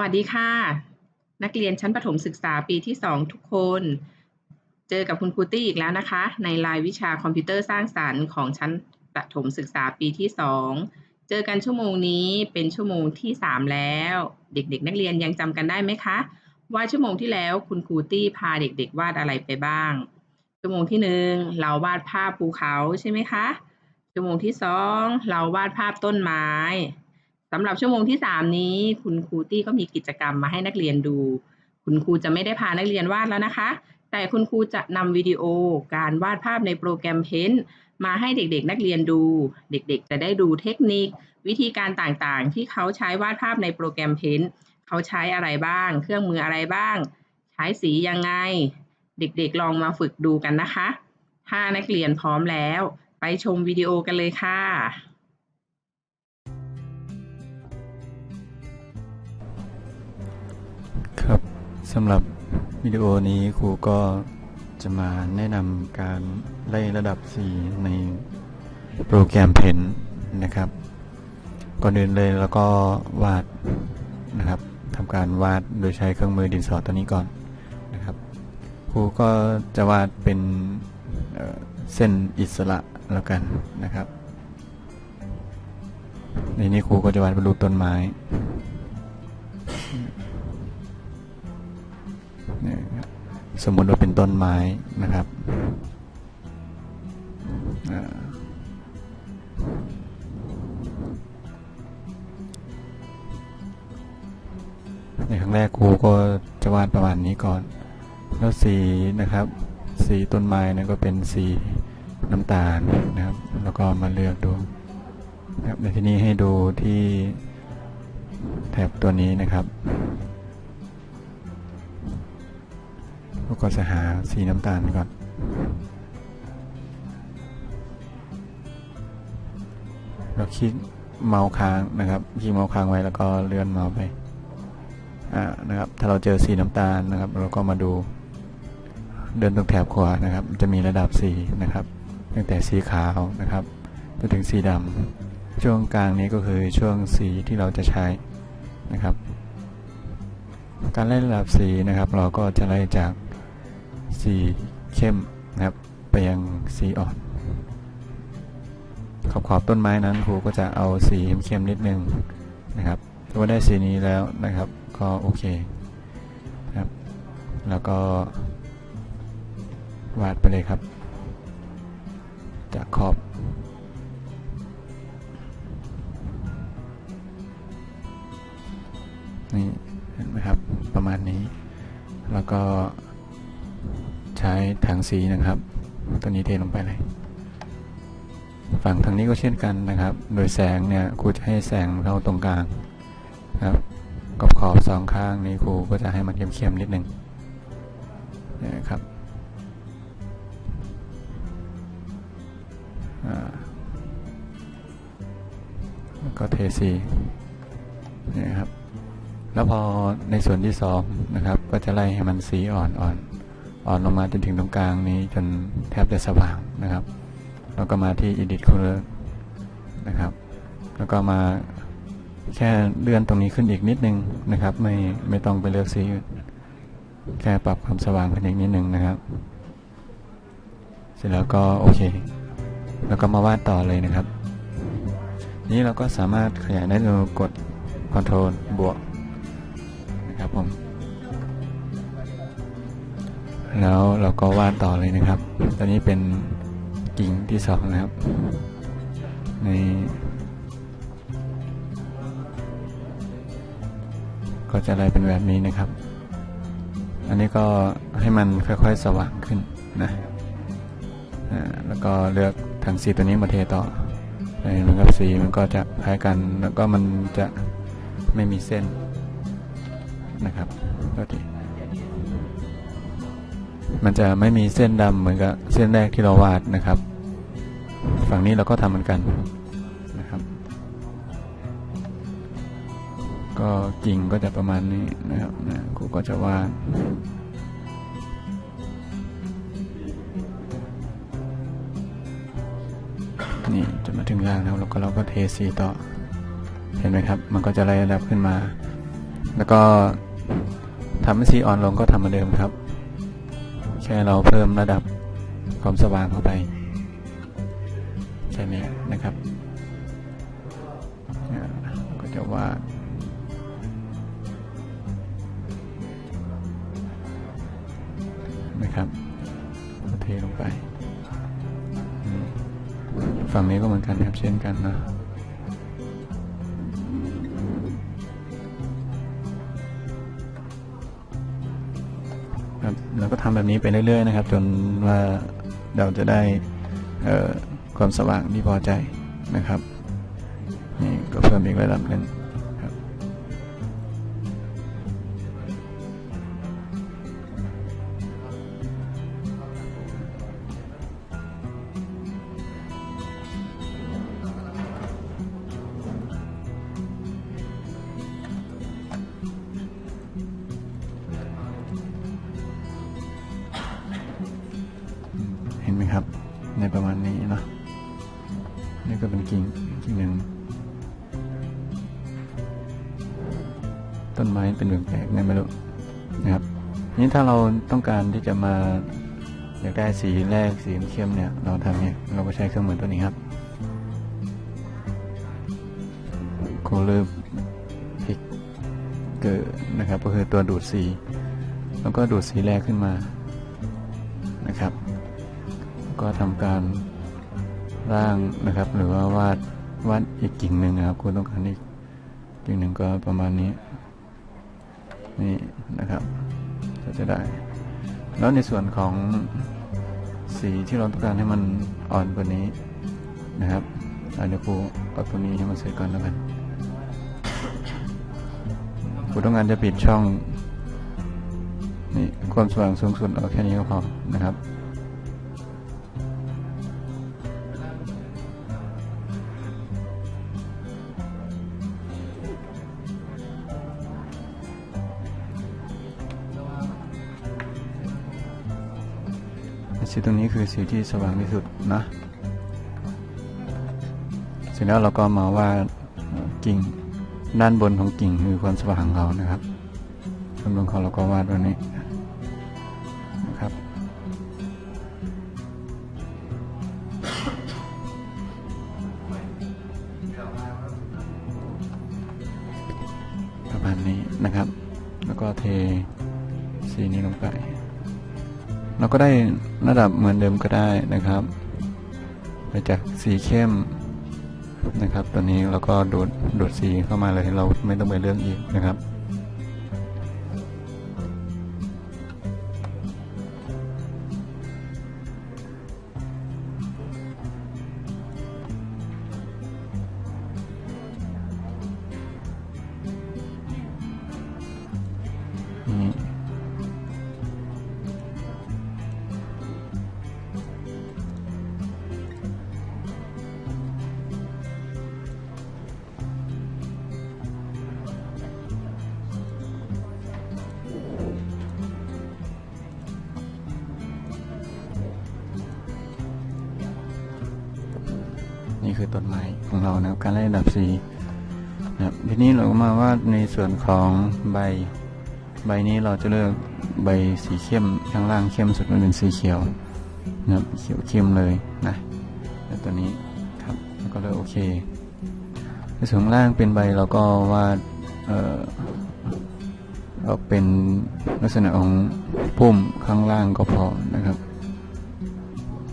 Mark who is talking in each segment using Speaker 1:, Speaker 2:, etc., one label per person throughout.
Speaker 1: วัสดีค่ะ นักเรียนชั้นประถมศึกษาปีที่ 2 ทุกคน เจอกับคุณครูตี้อีกแล้วนะคะ ในรายวิชาคอมพิวเตอร์สร้างสรรค์ของชั้นประถมศึกษาปีที่ 2 เจอกันชั่วโมงนี้เป็นชั่วโมงที่ 3 แล้ว เด็กๆ นักเรียนยังจำกันได้ไหมคะ ว่าชั่วโมงที่แล้วคุณครูตี้พาเด็กๆ วาดอะไรไปบ้าง ชั่วโมงที่หนึ่งเราวาดภาพภูเขาใช่ไหมคะชั่วโมงที่สองเราวาดภาพต้นไม้ สำหรับชั่วโมงที่สามนี้ คุณครูตี้ก็มีกิจกรรมมาให้นักเรียนดู คุณครูจะไม่ได้พานักเรียนวาดแล้วนะคะ แต่คุณครูจะนำวิดีโอการวาดภาพในโปรแกรมเพ้นมาให้เด็กๆ นักเรียนดู เด็กๆ จะได้ดูเทคนิค วิธีการต่างๆ ที่เขาใช้วาดภาพในโปรแกรมเพ้นเขาใช้อะไรบ้าง เครื่องมืออะไรบ้าง ใช้สียังไง เด็กๆ ลองมาฝึกดูกันนะคะ ถ้านักเรียนพร้อมแล้ว ไปชมวิดีโอกันเลยค่ะ
Speaker 2: สำหรับวิดีโอนี้ครูก็จะมาแนะนำการไล่ระดับ 4 ในโปรแกรมเพนนะครับ ก่อนอื่นเลยแล้วก็วาดนะครับทำการวาดโดยใช้เครื่องมือดินสอตัวนี้ก่อนนะครับครูก็จะวาดเป็นเอ่อเส้นอิสระแล้วกันนะครับในนี้ครูก็จะวาดเป็นรูปต้นไม้ สมมติว่าเป็นต้นไม้นะครับในครั้งแรกครูก็จะวาดประมาณนี้ก่อน แล้วสีนะครับ สีต้นไม้นั่นก็เป็นสีน้ำตาลนะครับ แล้วก็มาเลือกดูนะครับในที่นี้ให้ดูที่แถบตัวนี้นะครับ ก็จะหาสีน้ำตาลก่อน เราคลิกเมาส์ค้างนะครับคลิกเมาส์ค้างไว้แล้วก็เลื่อนเมาส์ไปอ่านะครับ ถ้าเราเจอสีน้ำตาลนะครับ เราก็มาดูเดินตรงแถบขวานะครับ จะมีระดับสีนะครับ ตั้งแต่สีขาวนะครับจนถึงสีดำช่วงกลางนี้ก็คือช่วงสีที่เราจะใช้นะครับ การไล่ระดับสีนะครับ เราก็จะไล่จาก สีเข้มนะครับไปยังสีอ่อนขอบขอบต้นไม้นั้นครูก็จะเอาสีเข้มๆนิดนึงนะครับถ้าว่าได้สีนี้แล้วนะครับ ก็โอเคนะครับ แล้วก็วาดไปเลยครับ จากขอบนี่เห็นไหมครับประมาณนี้ แล้วก็ ใช้ถังสีนะครับ ตัวนี้เทลงไปเลย ฝั่งทางนี้ก็เช่นกันนะครับ โดยแสงเนี่ยครูจะให้แสงเข้าตรงกลางนะครับขอบขอบสองข้างนี้ครูก็จะให้มันเข้มๆนิดนึงนะครับแล้วก็เทสีนี่นะครับ แล้วพอในส่วนที่สองนะครับ ก็จะไล่ให้มันสีอ่อนๆ อ่อนลงมาจนถึงตรงกลางนี้จนแทบจะสว่างนะครับ แล้วก็มาที่ edit color นะครับ แล้วก็มาแค่เลื่อนตรงนี้ขึ้นอีกนิดนึงนะครับ ไม่ไม่ต้องไปเลือกสีแค่ปรับความสว่างขึ้นอีกนิดนึงนะครับ เสร็จแล้วก็โอเค แล้วก็มาวาดต่อเลยนะครับ นี้เราก็สามารถขยายได้โดยกด Ctrl บวกนะครับผม แล้วเราก็วาดต่อเลยนะครับ ตอนนี้เป็นกิ่งที่สองนะครับ ในก็จะได้เป็นแบบนี้นะครับ อันนี้ก็ให้มันค่อยๆสว่างขึ้นนะแล้วก็เลือกถังสีตัวนี้มาเทต่อเหมือนกับสีมันก็จะคล้ายกัน แล้วก็มันจะไม่มีเส้นนะครับก็ดี มันจะไม่มีเส้นดำเหมือนกับเส้นแรกที่เราวาดนะครับ ฝั่งนี้เราก็ทำเหมือนกันนะครับ ก็กิ่งก็จะประมาณนี้นะครับนะกูก็จะวาดนี่จะมาถึงล่างแล้วแล้วก็เราก็เทสีต่อ เห็นไหมครับ มันก็จะไล่ระดับขึ้นมา แล้วก็ทำให้สีอ่อนลงก็ทำเหมือนเดิมครับ ค่เราเพิ่มระดับความสว่างเข้าไปแค่นี้นะครับก็จะวาดนะครับเทลงไป ฝั่งนี้ก็เหมือนกันครับเช่นกันนะ ครับเราก็ทำแบบนี้ไปเรื่อยๆนะครับ จนว่าเราจะได้ความสว่างที่พอใจนะครับนี่ก็เพิ่มอีกระดับหนึ่ง ต้นไม้เป็นแปลกๆไงไม่รู้นะครับนี้ถ้าเราต้องการที่จะมาอยากได้สีแรกสีเข้มเนี่ยเราทำเนี่ยเราก็ใช้เครื่องมือตัวนี้ครับโคเลอร์พิกเกอร์นะครับก็คือตัวดูดสี แล้วก็ดูดสีแรกขึ้นมานะครับ ก็ทำการร่างนะครับ หรือว่าวาดวาดอีกกิ่งหนึ่งนะครับคุณต้องการอีกกิ่งหนึ่งก็ประมาณนี้ นี่นะครับก็จะได้ แล้วในส่วนของสีที่เราต้องการให้มันอ่อนกว่านี้นะครับอะเดี๋ยวครูเอาตัวนี้ให้มันเสร็จก่อนแล้วกันครูต้องการจะปิดช่องนี่ความสว่างสูงสุดเอาแค่นี้ก็พอนะครับ สีตรงนี้คือสีที่สว่างที่สุดนะเสร็จแล้วเราก็มาวาดเอ่อกิ่งด้านบนของกิ่งคือความสว่างของเขานะครับด้านบนของเราก็วาดแบบนี้นะครับประมาณนี้นะครับ แล้วก็เทสีนี้ลงไป เราก็ได้ระดับเหมือนเดิมก็ได้นะครับไปจากสีเข้มนะครับ ตัวนี้เราก็ดูดดูดสีเข้ามาเลยเราไม่ต้องไปเรื่องอีกนะครับ คือต้นไม้ของเรานะครับการไล่ระดับสีนะครับทีนี้เราก็มาว่าในส่วนของใบ ใบนี้เราจะเลือกใบสีเข้มข้างล่างเข้มสุดมันเป็นสีเขียวนะครับเขียวเข้มเลยนะแล้วตัวนี้ครับแล้วก็เลือกโอเคในส่วนข้างล่างเป็นใบเราก็วาดเออเอาเป็นลักษณะของพุ่มข้างล่างก็พอนะครับ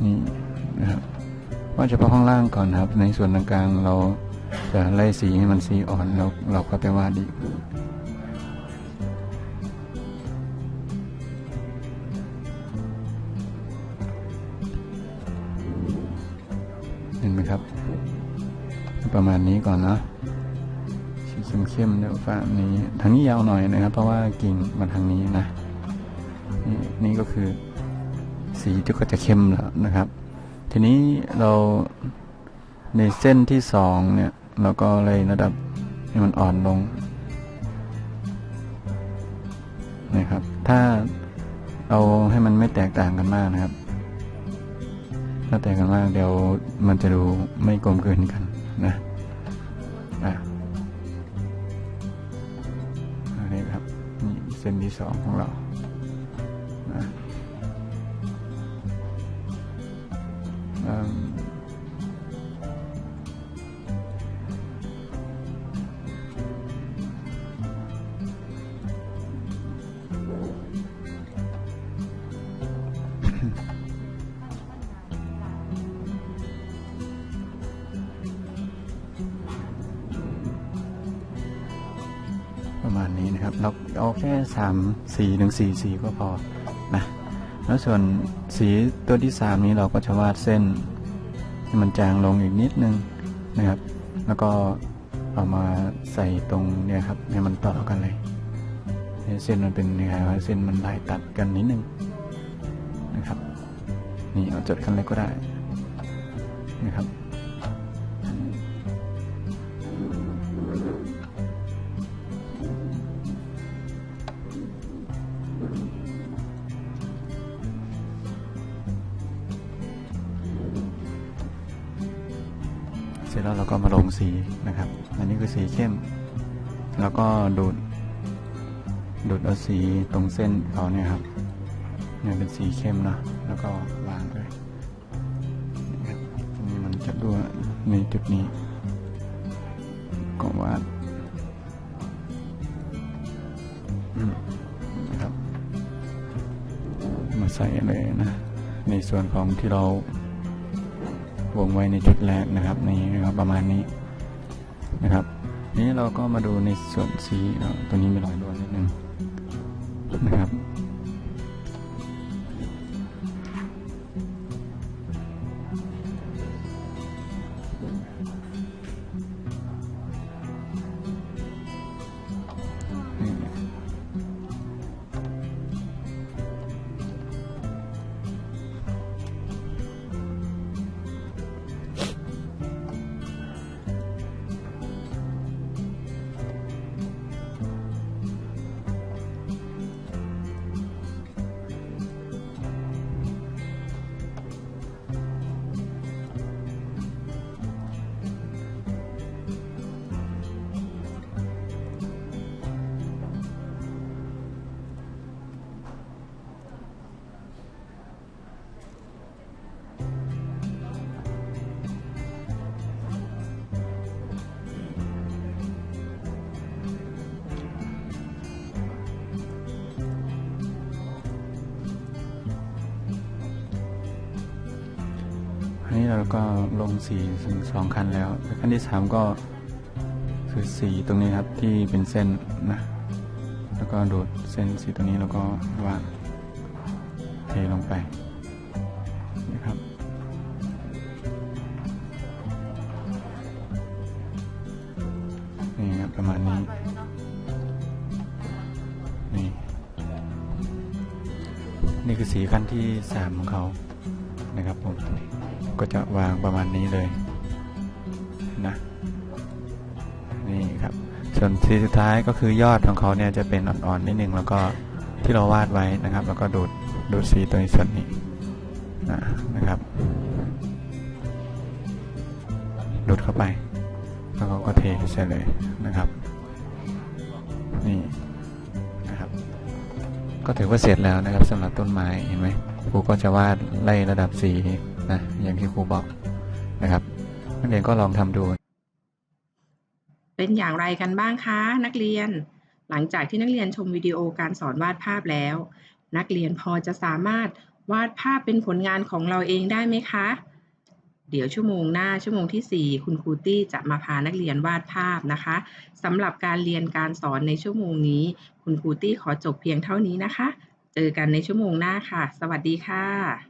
Speaker 2: นี่นะครับ ว่าเฉพาะข้างล่างก่อนครับ ในส่วนกลางเราจะไล่สีให้มันสีอ่อนแล้วเราก็ไปวาดอีกเห็นไหมครับ ประมาณนี้ก่อนนะสีเข้มๆเดี๋ยวฝั่งนี้ทางนี้ยาวหน่อยนะครับ เพราะว่ากิ่งมาทางนี้นะนี่นี่ก็คือสีที่ก็จะเข้มแล้วนะครับ ทีนี้เราในเส้นที่สองเนี่ยเราก็เลยระดับให้มันอ่อนลงนะครับ ถ้าเอาให้มันไม่แตกต่างกันมากนะครับ ถ้าแตกกันมากเดี๋ยวมันจะดูไม่กลมกลืนกันนะอะโอเคส้นที่สองของเรา ประมาณนี้นะครับ เราเอาแค่สามสีถึงสี่สี่ก็พอ แล้วส่วนสีตัวที่สามนี้เราก็จะวาดเส้นให้มันจางลงอีกนิดนึงนะครับ แล้วก็เอามาใส่ตรงเนี่ยครับให้มันต่อกันเลยให้เส้นมันเป็นยังไงว่าเส้นมันลายตัดกันนิดนึงนะครับ นี่เอาจดกันเลยก็ได้นะครับ สีนะครับ อันนี้คือสีเข้ม แล้วก็ดูด ดูดเอาสีตรงเส้นเขาเนี่ยครับเนี่ยเป็นสีเข้มนะ แล้วก็วางเลยตรงนี้มันจะรั่วในจุดนี้ ก็วาดนะครับ มาใส่เลยนะ ในส่วนของที่เราวงไว้ในจุดแรกนะครับนี่นะครับประมาณนี้ นะครับนี้เราก็มาดูในส่วนสีตัวนี้มีรอยรั่วนิดนึงนะครับ ก็ลงสีถึงสองคันแล้วขั้นที่สามก็คือสีตรงนี้ครับที่เป็นเส้นนะแล้วก็ดูดเส้นสีตรงนี้แล้วก็วางเทลงไปนะครับนี่ครับประมาณนี้นี่นี่คือสีขั้นที่สามของเขานะครับผม ก็จะวางประมาณนี้เลยนะนี่ครับ ส่วนสีสุดท้ายก็คือยอดของเขาเนี่ยจะเป็นอ่อนๆนิดนึงแล้วก็ที่เราวาดไว้นะครับ แล้วก็ดูดดูดสีตัวนี้ส่วนนี้นะนะครับดูดเข้าไป แล้วก็ก็เทใส่เลยนะครับนี่นะครับ ก็ถือว่าเสร็จแล้วนะครับสำหรับต้นไม้เห็นไหมครูก็จะวาดไล่ระดับสี นะอย่างที่ครูบอกนะครับ นักเรียนก็ลองทำดู
Speaker 1: เป็นอย่างไรกันบ้างคะ นักเรียน หลังจากที่นักเรียนชมวิดีโอการสอนวาดภาพแล้ว นักเรียนพอจะสามารถวาดภาพเป็นผลงานของเราเองได้ไหมคะ เดี๋ยวชั่วโมงหน้าชั่วโมงที่ 4 คุณครูตี้จะมาพานักเรียนวาดภาพนะคะสำหรับการเรียนการสอนในชั่วโมงนี้ คุณครูตี้ขอจบเพียงเท่านี้นะคะ เจอกันในชั่วโมงหน้าค่ะ สวัสดีค่ะ